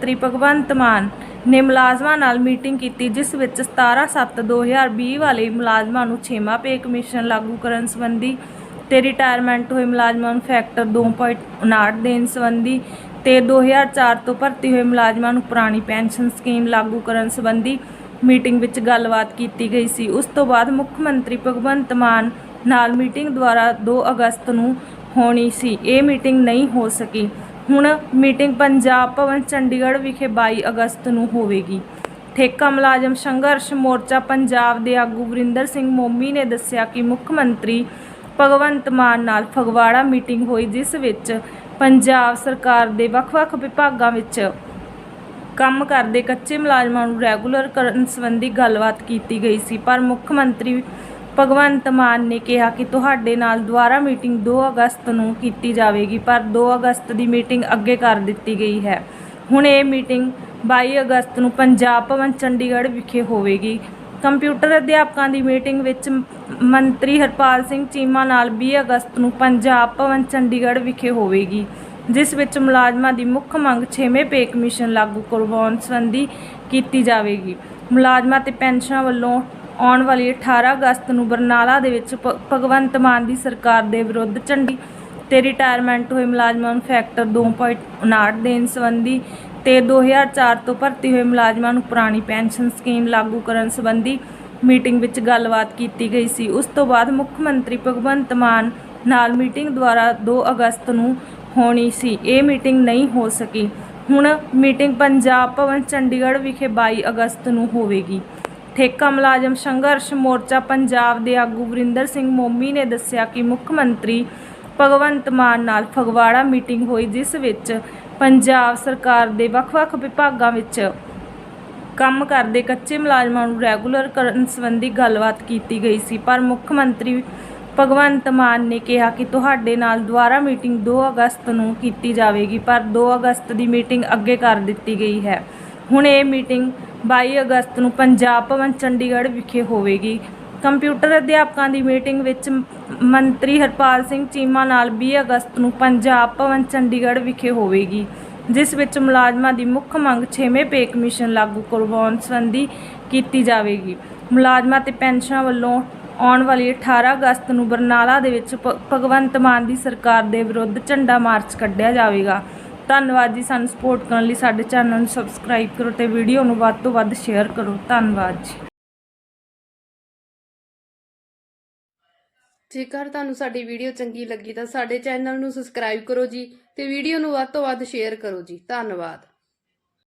ਮੰਤਰੀ ਭਗਵੰਤ ਮਾਨ ਨੇ ਮੁਲਾਜ਼ਮਾਂ ਨਾਲ ਮੀਟਿੰਗ ਕੀਤੀ, ਜਿਸ ਵਿੱਚ 17/7/2020 ਵਾਲੇ ਮੁਲਾਜ਼ਮਾਂ ਨੂੰ ਛੇਵਾਂ ਪੇ ਕਮਿਸ਼ਨ ਲਾਗੂ ਕਰਨ ਸੰਬੰਧੀ ਤੇ ਰਿਟਾਇਰਮੈਂਟ ਹੋਏ ਮੁਲਾਜ਼ਮਾਂ ਨੂੰ ਫੈਕਟਰ 2.59 ਦੇਣ ਸੰਬੰਧੀ ਤੇ 2004 ਤੋਂ ਭਰਤੀ ਹੋਏ ਮੁਲਾਜ਼ਮਾਂ ਨੂੰ ਪੁਰਾਣੀ ਪੈਨਸ਼ਨ ਸਕੀਮ ਲਾਗੂ ਕਰਨ ਸੰਬੰਧੀ ਮੀਟਿੰਗ ਵਿੱਚ ਗੱਲਬਾਤ ਕੀਤੀ ਗਈ ਸੀ। ਉਸ ਤੋਂ ਬਾਅਦ ਮੁੱਖ ਮੰਤਰੀ ਭਗਵੰਤ ਮਾਨ ਨਾਲ ਮੀਟਿੰਗ ਦੁਆਰਾ 2 ਅਗਸਤ ਨੂੰ ਹੋਣੀ ਸੀ। ਇਹ ਮੀਟਿੰਗ ਨਹੀਂ ਹੋ ਸਕੀ। ਹੁਣ ਮੀਟਿੰਗ ਪੰਜਾਬ ਭਵਨ ਚੰਡੀਗੜ੍ਹ ਵਿਖੇ 22 ਅਗਸਤ ਨੂੰ ਹੋਵੇਗੀ। ਠੇਕਾ ਮੁਲਾਜ਼ਮ ਸੰਘਰਸ਼ ਮੋਰਚਾ ਪੰਜਾਬ ਦੇ ਆਗੂ ਵਰਿੰਦਰ ਸਿੰਘ ਮੋਮੀ ਨੇ ਦੱਸਿਆ ਕਿ ਮੁੱਖ ਮੰਤਰੀ ਭਗਵੰਤ ਮਾਨ ਨਾਲ ਫਗਵਾੜਾ ਮੀਟਿੰਗ ਹੋਈ, ਜਿਸ ਵਿੱਚ ਪੰਜਾਬ ਸਰਕਾਰ ਦੇ ਵੱਖ-ਵੱਖ ਵਿਭਾਗਾਂ ਵਿੱਚ ਕੰਮ ਕਰਦੇ ਕੱਚੇ ਮੁਲਾਜ਼ਮਾਂ ਨੂੰ ਰੈਗੂਲਰ ਕਰਨ ਸੰਬੰਧੀ ਗੱਲਬਾਤ ਕੀਤੀ ਗਈ ਸੀ। ਪਰ ਮੁੱਖ ਮੰਤਰੀ ਭਗਵੰਤ ਮਾਨ ਨੇ ਕਿਹਾ ਕਿ ਤੁਹਾਡੇ ਨਾਲ ਦੁਬਾਰਾ ਮੀਟਿੰਗ 2 ਅਗਸਤ ਨੂੰ ਕੀਤੀ ਜਾਵੇਗੀ, ਪਰ 2 ਅਗਸਤ ਦੀ ਮੀਟਿੰਗ ਅੱਗੇ ਕਰ ਦਿੱਤੀ ਗਈ ਹੈ। ਹੁਣ ਇਹ ਮੀਟਿੰਗ 22 ਅਗਸਤ ਨੂੰ ਪੰਜਾਬ ਭਵਨ, ਚੰਡੀਗੜ੍ਹ ਵਿਖੇ ਹੋਵੇਗੀ। ਕੰਪਿਊਟਰ ਅਧਿਆਪਕਾਂ ਦੀ ਮੀਟਿੰਗ ਵਿੱਚ ਮੰਤਰੀ ਹਰਪਾਲ ਸਿੰਘ ਚੀਮਾ ਨਾਲ 20 ਅਗਸਤ ਨੂੰ ਪੰਜਾਬ ਭਵਨ, ਚੰਡੀਗੜ੍ਹ ਵਿਖੇ ਹੋਵੇਗੀ, ਜਿਸ ਵਿੱਚ ਮੁਲਾਜ਼ਮਾਂ ਦੀ ਮੁੱਖ ਮੰਗ 6ਵੇਂ ਪੇ ਕਮਿਸ਼ਨ ਲਾਗੂ ਕਰਵਾਉਣ ਸੰਬੰਧੀ ਕੀਤੀ ਜਾਵੇਗੀ। ਮੁਲਾਜ਼ਮਾਂ ਤੇ ਪੈਨਸ਼ਨਾਂ ਵੱਲੋਂ ਆਉਣ ਵਾਲੀ 18 ਅਗਸਤ ਨੂੰ ਬਰਨਾਲਾ ਦੇ ਵਿੱਚ ਭ- ਭਗਵੰਤ ਮਾਨ ਦੀ ਸਰਕਾਰ ਦੇ ਵਿਰੁੱਧ ਝੰਡੀ ਤੇ ਰਿਟਾਇਰਮੈਂਟ ਹੋਏ ਮੁਲਾਜ਼ਮਾਂ ਨੂੰ ਫੈਕਟਰ 2.59 ਦੇਣ ਸੰਬੰਧੀ ਤੇ 2004 ਤੋਂ ਭਰਤੀ ਹੋਏ ਮੁਲਾਜ਼ਮਾਂ ਨੂੰ ਪੁਰਾਣੀ ਪੈਨਸ਼ਨ ਸਕੀਮ ਲਾਗੂ ਕਰਨ ਸੰਬੰਧੀ ਮੀਟਿੰਗ ਵਿੱਚ ਗੱਲਬਾਤ ਕੀਤੀ ਗਈ ਸੀ। ਉਸ ਤੋਂ ਬਾਅਦ ਮੁੱਖ ਮੰਤਰੀ ਭਗਵੰਤ ਮਾਨ ਨਾਲ ਮੀਟਿੰਗ ਦੁਆਰਾ 2 ਅਗਸਤ ਨੂੰ ਹੋਣੀ ਸੀ। ਇਹ ਮੀਟਿੰਗ ਨਹੀਂ ਹੋ ਸਕੀ। ਹੁਣ ਮੀਟਿੰਗ ਪੰਜਾਬ ਭਵਨ ਚੰਡੀਗੜ੍ਹ ਵਿਖੇ 22 ਅਗਸਤ ਨੂੰ ਹੋਵੇਗੀ। ਠੇਕਾ ਮੁਲਾਜ਼ਮ ਸੰਘਰਸ਼ ਮੋਰਚਾ ਪੰਜਾਬ ਦੇ ਆਗੂ ਵਰਿੰਦਰ ਸਿੰਘ ਮੋਮੀ ਨੇ ਦੱਸਿਆ ਕਿ ਮੁੱਖ ਮੰਤਰੀ ਭਗਵੰਤ ਮਾਨ ਨਾਲ ਫਗਵਾੜਾ ਮੀਟਿੰਗ ਹੋਈ, ਜਿਸ ਵਿੱਚ ਪੰਜਾਬ ਸਰਕਾਰ ਦੇ ਵੱਖ-ਵੱਖ ਵਿਭਾਗਾਂ ਵਿੱਚ ਕੰਮ ਕਰਦੇ ਕੱਚੇ ਮੁਲਾਜ਼ਮਾਂ ਨੂੰ ਰੈਗੂਲਰ ਕਰਨ ਸੰਬੰਧੀ ਗੱਲਬਾਤ ਕੀਤੀ ਗਈ ਸੀ। ਪਰ ਮੁੱਖ ਮੰਤਰੀ ਭਗਵੰਤ ਮਾਨ ਨੇ ਕਿਹਾ ਕਿ ਤੁਹਾਡੇ ਨਾਲ ਦੁਬਾਰਾ ਮੀਟਿੰਗ 2 ਅਗਸਤ ਨੂੰ ਕੀਤੀ ਜਾਵੇਗੀ, ਪਰ 2 ਅਗਸਤ ਦੀ ਮੀਟਿੰਗ ਅੱਗੇ ਕਰ ਦਿੱਤੀ ਗਈ ਹੈ। ਹੁਣ ਇਹ ਮੀਟਿੰਗ 22 ਅਗਸਤ ਨੂੰ ਪੰਜਾਬ ਭਵਨ ਚੰਡੀਗੜ੍ਹ ਵਿਖੇ ਹੋਵੇਗੀ। ਕੰਪਿਊਟਰ ਅਧਿਆਪਕਾਂ ਦੀ ਮੀਟਿੰਗ ਵਿੱਚ ਮੰਤਰੀ ਹਰਪਾਲ ਸਿੰਘ ਚੀਮਾ ਨਾਲ 20 ਅਗਸਤ ਨੂੰ ਪੰਜਾਬ ਭਵਨ ਚੰਡੀਗੜ੍ਹ ਵਿਖੇ ਹੋਵੇਗੀ, ਜਿਸ ਵਿੱਚ ਮੁਲਾਜ਼ਮਾਂ ਦੀ ਮੁੱਖ ਮੰਗ 6ਵੇਂ ਪੇ ਕਮਿਸ਼ਨ ਲਾਗੂ ਕਰਵਾਉਣ ਸੰਬੰਧੀ ਕੀਤੀ ਜਾਵੇਗੀ। ਮੁਲਾਜ਼ਮਾਂ ਤੇ ਪੈਨਸ਼ਨਾਂ ਵੱਲੋਂ ਆਉਣ ਵਾਲੀ 18 ਅਗਸਤ ਨੂੰ ਬਰਨਾਲਾ ਦੇ ਵਿੱਚ ਭਗਵੰਤ ਮਾਨ ਦੀ ਸਰਕਾਰ ਦੇ ਵਿਰੁੱਧ ਝੰਡਾ ਮਾਰਚ ਕੱਢਿਆ ਜਾਵੇਗਾ। ਧੰਨਵਾਦ ਜੀ ਸਾਨੂੰ ਸਪੋਰਟ ਕਰਨ ਲਈ। ਸਾਡੇ ਚੈਨਲ ਨੂੰ ਸਬਸਕ੍ਰਾਈਬ ਕਰੋ ਤੇ ਵੀਡੀਓ ਨੂੰ ਵੱਧ ਤੋਂ ਵੱਧ ਸ਼ੇਅਰ ਕਰੋ। ਧੰਨਵਾਦ ਜੀ। ਜੇਕਰ ਤੁਹਾਨੂੰ ਸਾਡੀ ਵੀਡੀਓ ਚੰਗੀ ਲੱਗੀ ਤਾਂ ਸਾਡੇ ਚੈਨਲ ਨੂੰ ਸਬਸਕ੍ਰਾਈਬ ਕਰੋ ਜੀ ਤੇ ਵੀਡੀਓ ਨੂੰ ਵੱਧ ਤੋਂ ਵੱਧ ਸ਼ੇਅਰ ਕਰੋ ਜੀ। ਧੰਨਵਾਦ।